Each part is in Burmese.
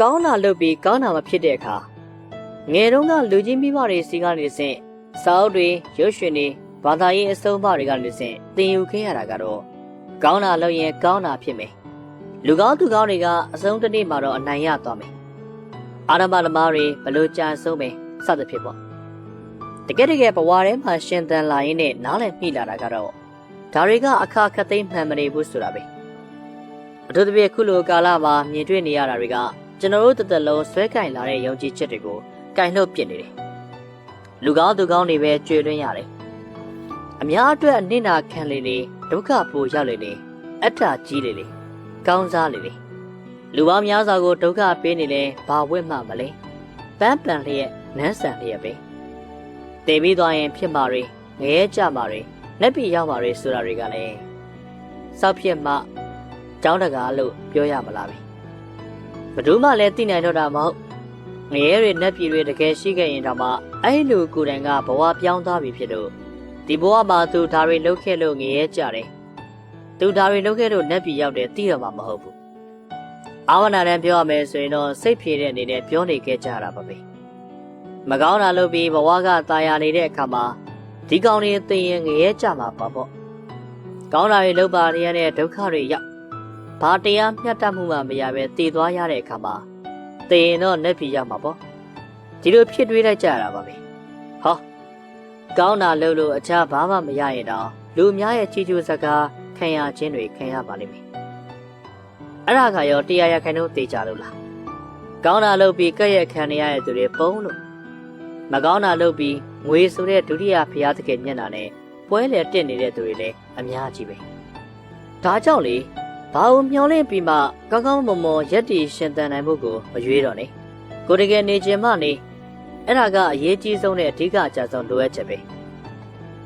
ကောင်းတာလုပ်ပြီးကောင်းတာမဖြစ်တဲ့အခါငယ်တုန်းကလူကြီးမိဘတွေစီကနေဆင့်စာအုပ်တွေရုပ်ရှင်တွေဘာသာရေးအစုံအမတွေကနေဆင့်သင်ယူခဲ့ရတာကတော့ကောင်းတာလုပ်ရင်ကောင်းတာဖြစ်မယ်လူကောင်းသူကောင်းတွေကအစုံတစ်နေ့မှာတော့အနိုင်ရသွားမယ်အာရမသမားတွေဘလို့ကြံဆုံးမယ်စသဖြင့်ပေါ့တကယ်တကယ်ဘဝထဲမှာရှင်သန်လာရင်းနဲ့နားလည်မိလာတာကတော့ဒါတွေကအခါခတ်သိမ်းမှန်မနေဘူးဆိုတာပဲအထူးသဖြင့်ခုလိုကာလမှာမြင်တွေ့နေရတာတွေက ကျွန်တော်တို့တစ်သက်လုံးဆွဲကင်လာတဲ့ယုံကြည်ချက်တွေကိုကင်လှုပ်ပစ်နေတယ်လူကောင်းသူကောင်းတွေပဲကြွေလွင်းရတယ်အများအတွက်အနစ်နာခံလေလေဒုက္ခပိုရောက်လေလေအတ္တကြီးလေလေကောင်းစားလေလေလူပေါင်းများစွာကိုဒုက္ခပေးနေလဲဘာဝင့်မှမလဲပန်းပန်လျက်နန်းဆန်လျက်ပဲတည်ပြီးသွားရင်ဖြစ်မှာတွေငရဲကြမှာတွေလက်ပြရောက်မှာတွေဆိုတာတွေကလည်းစောက်ဖြစ်မှကြောင်းတကားလို့ပြောရမလားပဲ ဘယ်သူမှလည်းသိနိုင်တော့တာမဟုတ်ငရဲတွေနက်ပြည်တွေတကယ်ရှိခဲ့ရင်တော့မှအဲ့လိုကိုယ်တိုင်ကဘဝပြောင်းသွားပြီဖြစ်လို့ဒီဘဝမှာသူဒါတွေလုပ်ခဲ့လို့ငရဲကြတယ်သူဒါတွေလုပ်ခဲ့လို့နက်ပြည်ရောက်တယ်သိတော့မှမဟုတ်ဘူးအာဝနာတန်ပြောရမယ်ဆိုရင်တော့စိတ်ဖြေတဲ့အနေနဲ့ပြောနေခဲ့ကြတာပါပဲမကောင်းတာလုပ်ပြီးဘဝကตายရနေတဲ့အခါမှာဒီကောင်တွေသိရင်ငရဲကြမှာပါပေါ့ကောင်းတာတွေလုပ်ပါနေရတဲ့ဒုက္ခတွေရောက် ဘာတရားမျှတမှုမှမရပဲတည်သွားရတဲ့အခါမှာသိရင်တော့နက်ပြည်ရောက်မှာပေါ့ဒီလိုဖြစ်တွေးလိုက်ကြရတာပါပဲဟောကောင်းတာလုပ်လို့အခြားဘာမှမရရင်တော့လူအများရဲ့ချီးကျူးစကားခံရခြင်းတွေခံရပါလိမ့်မယ်အဲ့ဒါကရောတရားရခိုင်တော့တေချလို့လားကောင်းတာလုပ်ပြီးကဲ့ရဲ့ခံရတဲ့သူတွေပုံလို့မကောင်းတာလုပ်ပြီးငွေဆိုတဲ့ဒုတိယဖျားသခင်မျက်နှာနဲ့ပွဲလေတက်နေတဲ့သူတွေလည်းအများကြီးပဲဒါကြောင့်လေ ဘာလို့မျောလင့်ပြီးမှကောင်းကောင်းမွန်မွန်ရက်တီရှင်သန်နိုင်မှုကိုမရွေးတော့နဲ့ကိုတကယ်နေခြင်းမနေအဲ့ဒါကအရေးကြီးဆုံးနဲ့အဓိကအကြဆုံးလိုအပ်ချက်ပဲ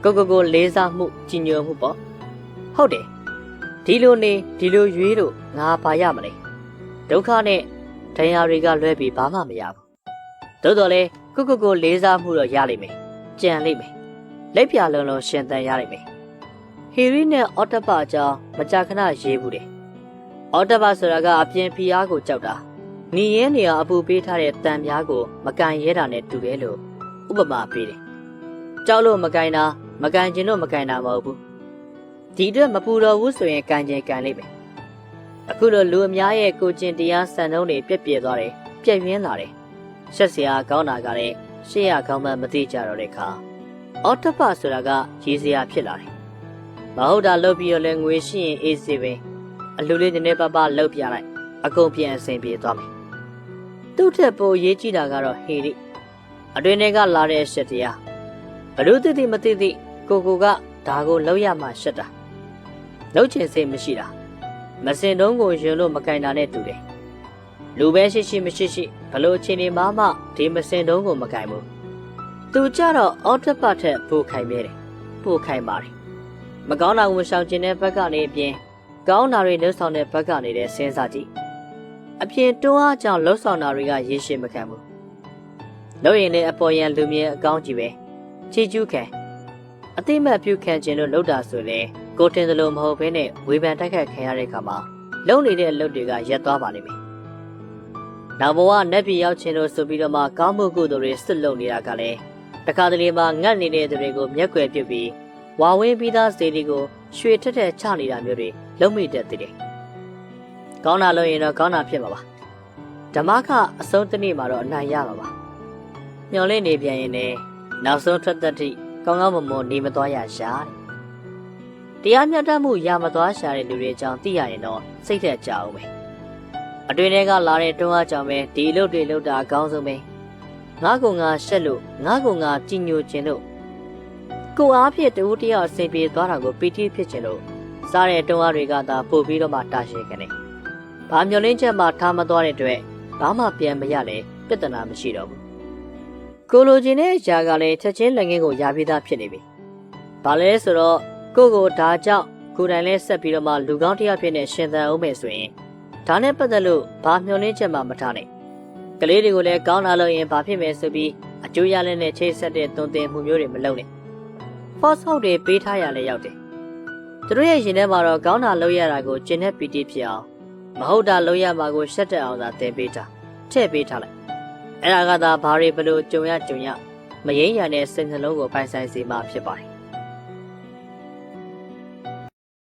ကိုကိုကိုလေးစားမှုကြည်ညိုမှုပေါ့ဟုတ်တယ်ဒီလိုနေဒီလိုရွေးလို့ငါဘာရမလဲဒုက္ခနဲ့ဒဏ်ရာတွေကလွဲပြီးဘာမှမရဘူးသို့တော်လဲကိုကိုကိုလေးစားမှုတော့ရလိမ့်မယ်ကြံလိမ့်မယ်လက်ပြလုံးလုံးရှင်သန်ရလိမ့်မယ်ဟီရီနဲ့အော်တပအကြောင်းမကြာခဏရေးဘူးတယ် အော်တပဆိုတာကအပြင်ဖီအားကိုကြောက်တာနီရဲနေရအပူပေးထားတဲ့တံပြားကိုမကန်ရဲတာနဲ့တူတယ်လို့ဥပမာပေးတယ်ကြောက်လို့မကန်တာမကန်ကျင်လို့မကန်တာမဟုတ်ဘူးဒီအတွက်မပူတော့ဘူးဆိုရင်ကန်ကျင်ကန်လိမ့်မယ်အခုလိုလူအများရဲ့ကိုကျင်တရားစံနှုန်းတွေပြက်ပြဲသွားတယ်ပြက်ရင်းလာတယ်ရှက်စရာကောင်းတာကလည်းရှေ့ရကောင်းမှမသိကြတော့တဲ့အခါအော်တပဆိုတာကရေးစရာဖြစ်လာတယ်မဟုတ်တာလုပ်ပြီးတော့လဲငွေရှိရင်အေးစေပဲ အလူလေးနည်းနည်းပါးပါးလုပ်ပြလိုက်အကုန်ပြန်အဆင်ပြေသွားမယ်သူ့ထက်ပိုရေးကြည့်တာကတော့ဟေရီအတွင်းထဲကလာတဲ့ရှက်တရားဘလို့သိသိမသိသိကိုကိုကဒါကိုလောက်ရမှရှက်တာလောက်ချင်စိတ်မရှိတာမစင်တုံးကိုယွန်းလို့မကင်တာနဲ့တူတယ်လူပဲရှိရှိမရှိရှိဘလို့အချိန်ဒီမှမှဒီမစင်တုံးကိုမကင်ဘူးသူကြတော့အော်တပတ်ထက်ပိုခိုင်မြဲတယ်ပိုခိုင်ပါတယ်မကောင်းတာကိုရှောင်ကျင်တဲ့ဘက်ကနေအပြင် ကောင်းတာတွေလှုပ်ဆောင်တဲ့ဘက်ကနေလည်းစဉ်းစားကြည့်အပြင်တွန်းအားကြောင့်လှုပ်ဆောင်တာတွေကရေရှည်မခံဘူးလို့ရင်လည်းအပေါ်ယံလူမြဲအကောင်းကြီးပဲချီကျူးခံအသိမဲ့ပြုခံခြင်းလို့လှုပ်တာဆိုရင်ကိုတင်သလိုမဟုတ်ဘဲနဲ့ဝေဖန်တိုက်ခတ်ခံရတဲ့အခါမှာလုံနေတဲ့အလုပ်တွေကရက်သွားပါလိမ့်မယ်နောက်ဘဝနက်ပြည်ရောက်ခြင်းလို့ဆိုပြီးတော့မှကောင်းမှုကုသိုလ်တွေစစ်လုံနေတာကလည်းတခါတလေမှငတ်နေတဲ့သူတွေကိုမျက်ွယ်ပြုတ်ပြီးဝါဝင်းပြီးသားစေတွေကိုရွှေထက်ထက်ချနေတာမျိုးတွေ လုံးမိတတ်သေးတယ်။ကောင်းတာလို့ရင်တော့ကောင်းတာဖြစ်မှာပါ။ဓမ္မကအဆုံးတစ်နေ့မှာတော့အနိုင်ရမှာပါ။မျော်လင့်နေပြန်ရင်လည်းနောက်ဆုံးထွက်သက်ထိကောင်းကောင်းမွန်မွန်နေမသွားရရှာတဲ့။တရားမျှတမှုရမသွားရှာတဲ့လူတွေအကြောင်းသိရရင်တော့စိတ်ထက်ကြအောင်ပဲ။အတွင်းထဲကလာတဲ့တွန်းအားကြောင့်ပဲဒီအလုပ်တွေလုပ်တာအကောင်းဆုံးပဲ။ငါကငါရှက်လို့ငါကငါကြည်ညိုခြင်းလို့ကိုအားဖြင့်တူတယောက်အစဉ်ပြေသွားတာကိုပီတိဖြစ်ခြင်းလို့ စားတဲ့တွန်းအားတွေကသာပို့ပြီးတော့မှတာရှည်ကနေ။ဘာမျောလင်းချက်မှထားမသွားတဲ့အတွက်ဘာမှပြန်မရလဲပြဿနာမရှိတော့ဘူး။ကိုလိုချင်တဲ့အရာကလည်းချက်ချင်းလက်ငင်းကိုရပြီးသားဖြစ်နေပြီ။ဘာလဲဆိုတော့ကိုကိုဒါကြောင့်ကိုယ်တိုင်လဲဆက်ပြီးတော့မှလူကောင်းတစ်ယောက်ဖြစ်နေရှင်သန်အောင်မယ်ဆိုရင်ဒါနဲ့ပတ်သက်လို့ဘာမျောလင်းချက်မှမထားနဲ့။ကလေးတွေကိုလည်းကောင်းလာလို့ရင်ဘာဖြစ်မယ်ဆိုပြီးအကျိုးရလနဲ့ချိတ်ဆက်တဲ့သွန်သင်မှုမျိုးတွေမလုပ်နဲ့။ force ဟုတ်တွေပေးထားရလဲရောက်တယ်။ သူတို့ရဲ့ရင်ထဲမှာတော့ကောင်းတာလုပ်ရတာကိုကျင်တဲ့ပီတိဖြစ်အောင်မဟုတ်တာလုပ်ရမှာကိုရှက်တက်အောင်သာသင်ပေးတာ။တထည့်ပေးထားလိုက်အဲ့ဒါကသာဘာတွေဘလို့ကြုံရကြုံရမရင်းရတဲ့စိတ်နှလုံးကိုပိုင်ဆိုင်စေမှာဖြစ်ပါတယ်